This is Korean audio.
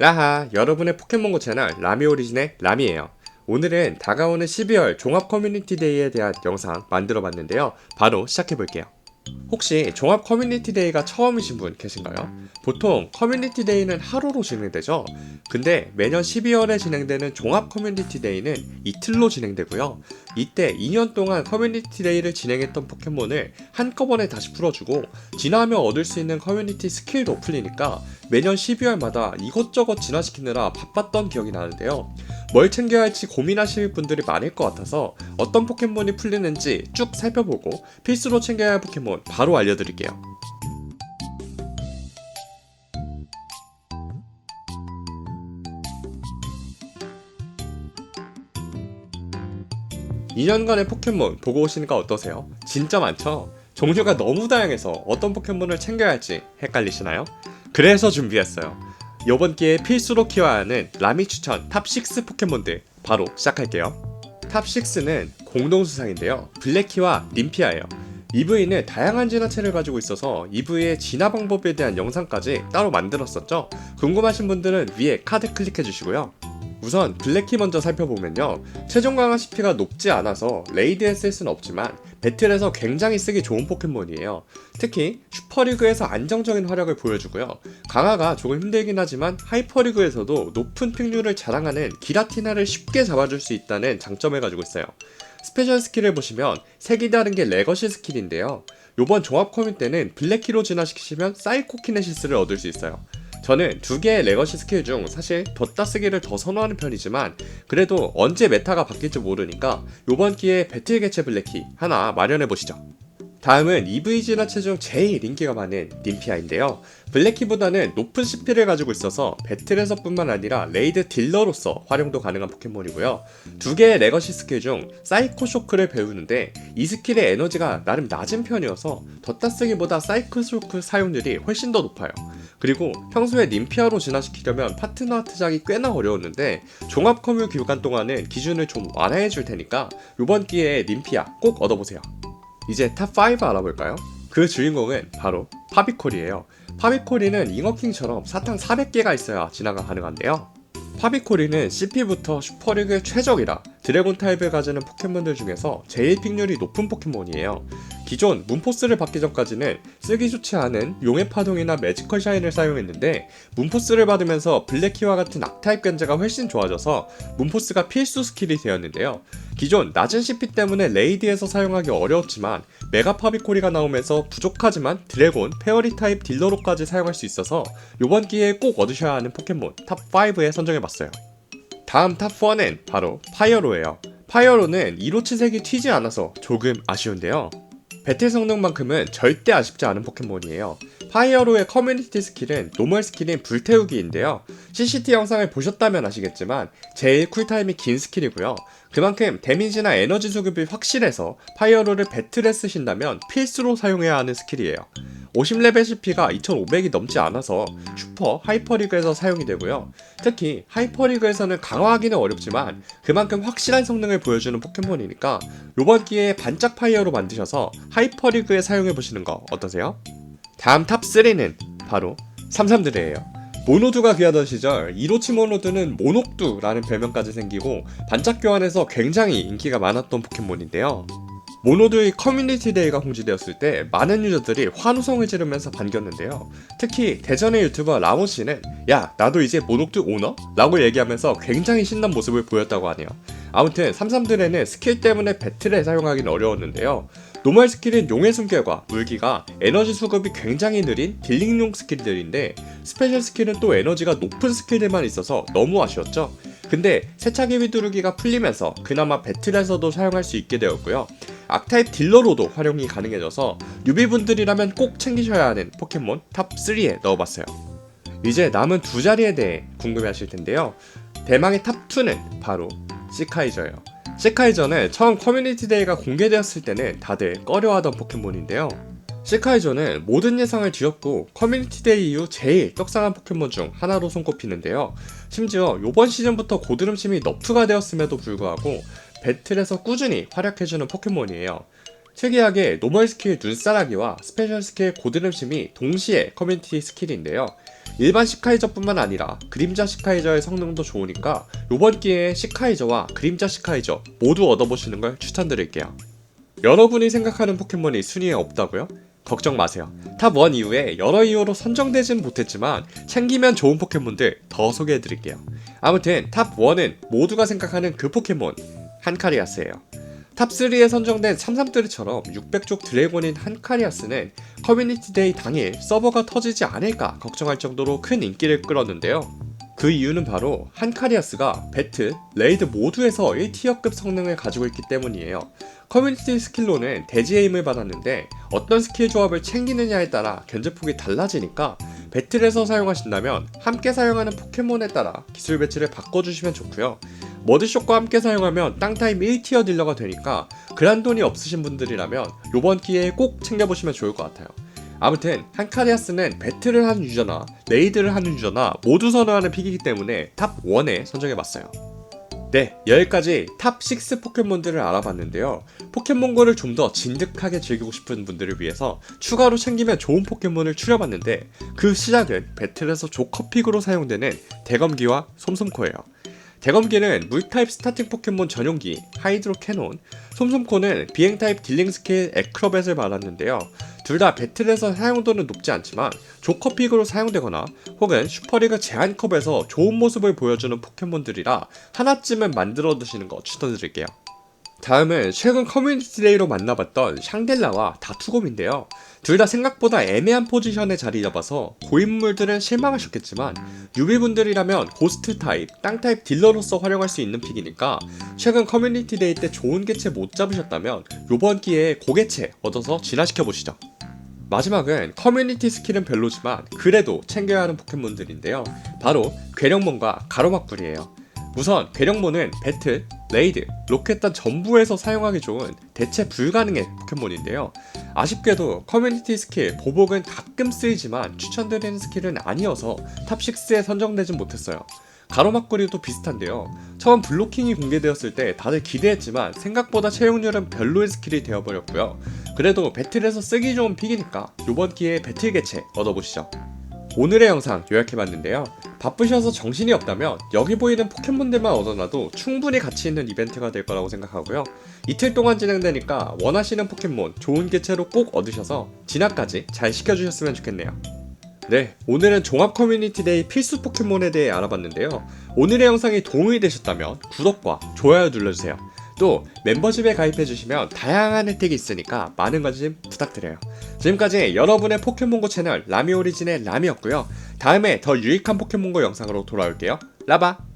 라하, 여러분의 포켓몬고 채널 라미 오리진의 라미에요. 오늘은 다가오는 12월 종합 커뮤니티 데이에 대한 영상 만들어 봤는데요. 바로 시작해 볼게요. 혹시 종합 커뮤니티 데이가 처음이신 분 계신가요? 보통 커뮤니티 데이는 하루로 진행되죠. 근데 매년 12월에 진행되는 종합 커뮤니티 데이는 이틀로 진행되고요. 이때 2년 동안 커뮤니티 데이를 진행했던 포켓몬을 한꺼번에 다시 풀어주고 진화하며 얻을 수 있는 커뮤니티 스킬도 풀리니까 매년 12월마다 이것저것 진화시키느라 바빴던 기억이 나는데요. 뭘 챙겨야 할지 고민하실 분들이 많을 것 같아서 어떤 포켓몬이 풀리는지 쭉 살펴보고 필수로 챙겨야 할 포켓몬 바로 알려드릴게요. 2년간의 포켓몬 보고 오시니까 어떠세요? 진짜 많죠? 종류가 너무 다양해서 어떤 포켓몬을 챙겨야 할지 헷갈리시나요? 그래서 준비했어요. 이번 기회에 필수로 키워야 하는 라미 추천 탑6 포켓몬들 바로 시작할게요. 탑6는 공동수상인데요. 블랙키와 님피아예요. EV는 다양한 진화체를 가지고 있어서 EV의 진화 방법에 대한 영상까지 따로 만들었었죠. 궁금하신 분들은 위에 카드 클릭해 주시고요. 우선 블랙키 먼저 살펴보면요. 최종 강화 CP가 높지 않아서 레이드에 쓸 수는 없지만 배틀에서 굉장히 쓰기 좋은 포켓몬이에요. 특히 슈퍼리그에서 안정적인 활약을 보여주고요. 강화가 조금 힘들긴 하지만 하이퍼리그에서도 높은 픽률을 자랑하는 기라티나를 쉽게 잡아줄 수 있다는 장점을 가지고 있어요. 스페셜 스킬을 보시면 색이 다른 게 레거시 스킬인데요. 요번 종합 커뮤 때는 블랙키로 진화시키시면 사이코키네시스를 얻을 수 있어요. 저는 두 개의 레거시 스킬 중 사실 덧다 쓰기를 더 선호하는 편이지만 그래도 언제 메타가 바뀔지 모르니까 요번 기회에 배틀 개체 블랙키 하나 마련해 보시죠. 다음은 EV 진화체 중 제일 인기가 많은 님피아인데요. 블랙키보다는 높은 CP를 가지고 있어서 배틀에서뿐만 아니라 레이드 딜러로서 활용도 가능한 포켓몬이고요. 두 개의 레거시 스킬 중 사이코 쇼크를 배우는데 이 스킬의 에너지가 나름 낮은 편이어서 덧다 쓰기보다 사이코 쇼크 사용률이 훨씬 더 높아요. 그리고 평소에 님피아로 진화시키려면 파트너 아트작이 꽤나 어려웠는데 종합 커뮤 기간 동안은 기준을 좀 완화해 줄 테니까 이번 기회에 님피아 꼭 얻어보세요. 이제 탑5 알아볼까요? 그 주인공은 바로 파비콜이에요. 파비콜이는 잉어킹처럼 사탕 400개가 있어야 진화가 가능한데요. 파비콜이는 CP부터 슈퍼리그의 최적이라 드래곤 타입을 가지는 포켓몬들 중에서 제일 픽률이 높은 포켓몬이에요. 기존 문포스를 받기 전까지는 쓰기 좋지 않은 용의 파동이나 매지컬 샤인을 사용했는데 문포스를 받으면서 블랙키와 같은 악타입 견제가 훨씬 좋아져서 문포스가 필수 스킬이 되었는데요. 기존 낮은 CP 때문에 레이디에서 사용하기 어려웠지만 메가 파비코리가 나오면서 부족하지만 드래곤, 페어리 타입 딜러로까지 사용할 수 있어서 이번 기회에 꼭 얻으셔야 하는 포켓몬 탑5에 선정해봤어요. 다음 탑4는 바로 파이어로예요. 파이어로는 이로치색이 튀지 않아서 조금 아쉬운데요. 배틀 성능만큼은 절대 아쉽지 않은 포켓몬이에요. 파이어로의 커뮤니티 스킬은 노멀 스킬인 불태우기인데요. CCT 영상을 보셨다면 아시겠지만 제일 쿨타임이 긴 스킬이고요. 그만큼 데미지나 에너지 수급이 확실해서 파이어로를 배틀에 쓰신다면 필수로 사용해야 하는 스킬이에요. 50레벨 CP가 2500이 넘지 않아서 슈퍼 하이퍼리그에서 사용이 되고요. 특히 하이퍼리그에서는 강화하기는 어렵지만 그만큼 확실한 성능을 보여주는 포켓몬이니까 이번 기회에 반짝 파이어로 만드셔서 하이퍼리그에 사용해 보시는 거 어떠세요? 다음 탑3는 바로 삼삼드레예요. 모노두가 귀하던 시절 이로치 모노두는 모녹두라는 별명까지 생기고 반짝 교환에서 굉장히 인기가 많았던 포켓몬인데요. 모노드의 커뮤니티 데이가 공지되었을 때 많은 유저들이 환호성을 지르면서 반겼는데요. 특히 대전의 유튜버 라모 씨는 야 나도 이제 모녹드 오너? 라고 얘기하면서 굉장히 신난 모습을 보였다고 하네요. 아무튼 삼삼들에는 스킬 때문에 배틀에 사용하기는 어려웠는데요. 노멀 스킬인 용의 숨결과 물기가 에너지 수급이 굉장히 느린 딜링용 스킬들인데 스페셜 스킬은 또 에너지가 높은 스킬들만 있어서 너무 아쉬웠죠. 근데 세차기 휘두르기가 풀리면서 그나마 배틀에서도 사용할 수 있게 되었고요. 악타입 딜러로도 활용이 가능해져서 뉴비분들이라면 꼭 챙기셔야 하는 포켓몬 탑3에 넣어봤어요. 이제 남은 두 자리에 대해 궁금해하실 텐데요. 대망의 탑2는 바로 시카이저예요. 시카이저는 처음 커뮤니티 데이가 공개되었을 때는 다들 꺼려하던 포켓몬인데요. 시카이저는 모든 예상을 뒤엎고 커뮤니티 데이 이후 제일 떡상한 포켓몬 중 하나로 손꼽히는데요. 심지어 이번 시즌부터 고드름심이 너프가 되었음에도 불구하고 배틀에서 꾸준히 활약해주는 포켓몬이에요. 특이하게 노멀 스킬 눈싸라기와 스페셜 스킬 고드름심이 동시에 커뮤니티 스킬인데요. 일반 시카이저뿐만 아니라 그림자 시카이저의 성능도 좋으니까 이번 기회에 시카이저와 그림자 시카이저 모두 얻어보시는 걸 추천드릴게요. 여러분이 생각하는 포켓몬이 순위에 없다고요? 걱정 마세요. 탑 1 이후에 여러 이유로 선정되진 못했지만 챙기면 좋은 포켓몬들 더 소개해드릴게요. 아무튼 탑 1은 모두가 생각하는 그 포켓몬 한카리아스예요. 탑 3에 선정된 삼삼뜨리처럼 600쪽 드래곤인 한카리아스는 커뮤니티 데이 당일 서버가 터지지 않을까 걱정할 정도로 큰 인기를 끌었는데요. 그 이유는 바로 한카리아스가 배트, 레이드 모두에서 1티어급 성능을 가지고 있기 때문이에요. 커뮤니티 스킬로는 대지의 힘을 받았는데 어떤 스킬 조합을 챙기느냐에 따라 견제폭이 달라지니까 배틀에서 사용하신다면 함께 사용하는 포켓몬에 따라 기술 배치를 바꿔주시면 좋고요. 머드쇼과 함께 사용하면 땅타임 1티어 딜러가 되니까 그란돈이 없으신 분들이라면 이번 기회에 꼭 챙겨보시면 좋을 것 같아요. 아무튼 한카리아스는 배틀을 하는 유저나 레이드를 하는 유저나 모두 선호하는 픽이기 때문에 탑 1에 선정해봤어요. 네, 여기까지 탑6 포켓몬들을 알아봤는데요. 포켓몬고를 좀 더 진득하게 즐기고 싶은 분들을 위해서 추가로 챙기면 좋은 포켓몬을 추려봤는데 그 시작은 배틀에서 조커픽으로 사용되는 대검기와 솜솜코예요. 대검기는 물타입 스타팅 포켓몬 전용기 하이드로 캐논, 솜솜코는 비행타입 딜링 스킬 에크로벳을 말았는데요. 둘 다 배틀에서 사용도는 높지 않지만 조커픽으로 사용되거나 혹은 슈퍼리그 제한컵에서 좋은 모습을 보여주는 포켓몬들이라 하나쯤은 만들어 두시는 거 추천드릴게요. 다음은 최근 커뮤니티 데이로 만나봤던 샹델라와 다투곰인데요. 둘 다 생각보다 애매한 포지션에 자리 잡아서 고인물들은 실망하셨겠지만 유비분들이라면 고스트 타입, 땅 타입 딜러로서 활용할 수 있는 픽이니까 최근 커뮤니티 데이 때 좋은 개체 못 잡으셨다면 요번 기회에 고개체 얻어서 진화시켜 보시죠. 마지막은 커뮤니티 스킬은 별로지만 그래도 챙겨야 하는 포켓몬들인데요. 바로 괴력몬과 가로막불이에요. 우선 괴력몬은 배틀, 레이드, 로켓단 전부에서 사용하기 좋은 대체 불가능의 포켓몬인데요. 아쉽게도 커뮤니티 스킬 보복은 가끔 쓰이지만 추천드리는 스킬은 아니어서 탑6에 선정되진 못했어요. 가로막거리도 비슷한데요. 처음 블로킹이 공개되었을 때 다들 기대했지만 생각보다 채용률은 별로의 스킬이 되어버렸고요. 그래도 배틀에서 쓰기 좋은 픽이니까 이번 기회에 배틀 개체 얻어보시죠. 오늘의 영상 요약해봤는데요. 바쁘셔서 정신이 없다면 여기 보이는 포켓몬들만 얻어놔도 충분히 가치 있는 이벤트가 될 거라고 생각하고요. 이틀 동안 진행되니까 원하시는 포켓몬 좋은 개체로 꼭 얻으셔서 진화까지 잘 시켜주셨으면 좋겠네요. 네, 오늘은 종합 커뮤니티 데이 필수 포켓몬에 대해 알아봤는데요. 오늘의 영상이 도움이 되셨다면 구독과 좋아요 눌러주세요. 또 멤버십에 가입해 주시면 다양한 혜택이 있으니까 많은 관심 부탁드려요. 지금까지 여러분의 포켓몬고 채널 라미 오리진의 라미였고요. 다음에 더 유익한 포켓몬고 영상으로 돌아올게요. 라바!